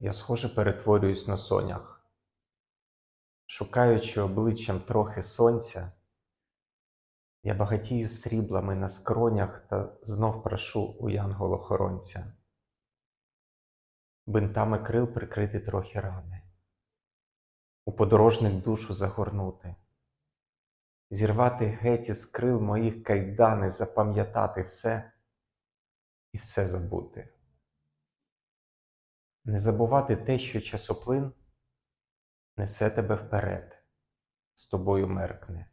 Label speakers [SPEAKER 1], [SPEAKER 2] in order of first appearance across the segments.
[SPEAKER 1] Я схоже перетворююсь на сонях, шукаючи обличчям трохи сонця, я багатію сріблами на скронях та знов прошу у янголохоронця. Бинтами крил прикрити трохи рани, у подорожник душу загорнути, зірвати геть із крил моїх кайдани, запам'ятати все і все забути. Не забувати те, що часоплин несе тебе вперед, з тобою меркне,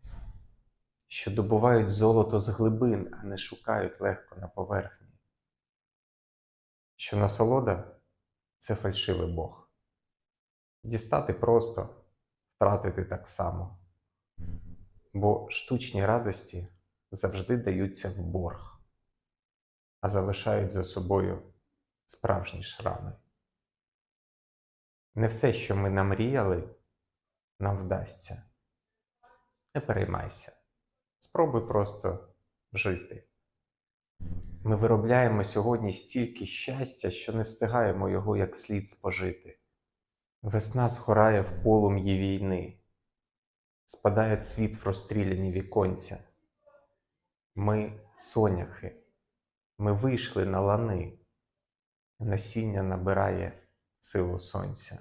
[SPEAKER 1] що добувають золото з глибин, а не шукають легко на поверхні, що насолода це фальшивий Бог. Дістати просто, втратити так само, бо штучні радості завжди даються в борг, а залишають за собою справжні шрами. Не все, що ми намріяли, нам вдасться. Не переймайся. Спробуй просто жити. Ми виробляємо сьогодні стільки щастя, що не встигаємо його як слід спожити. Весна згорає в полум'ї війни, спадає цвіт в розстріляні віконця. Ми соняхи, ми вийшли на лани, насіння набирає силу сонця.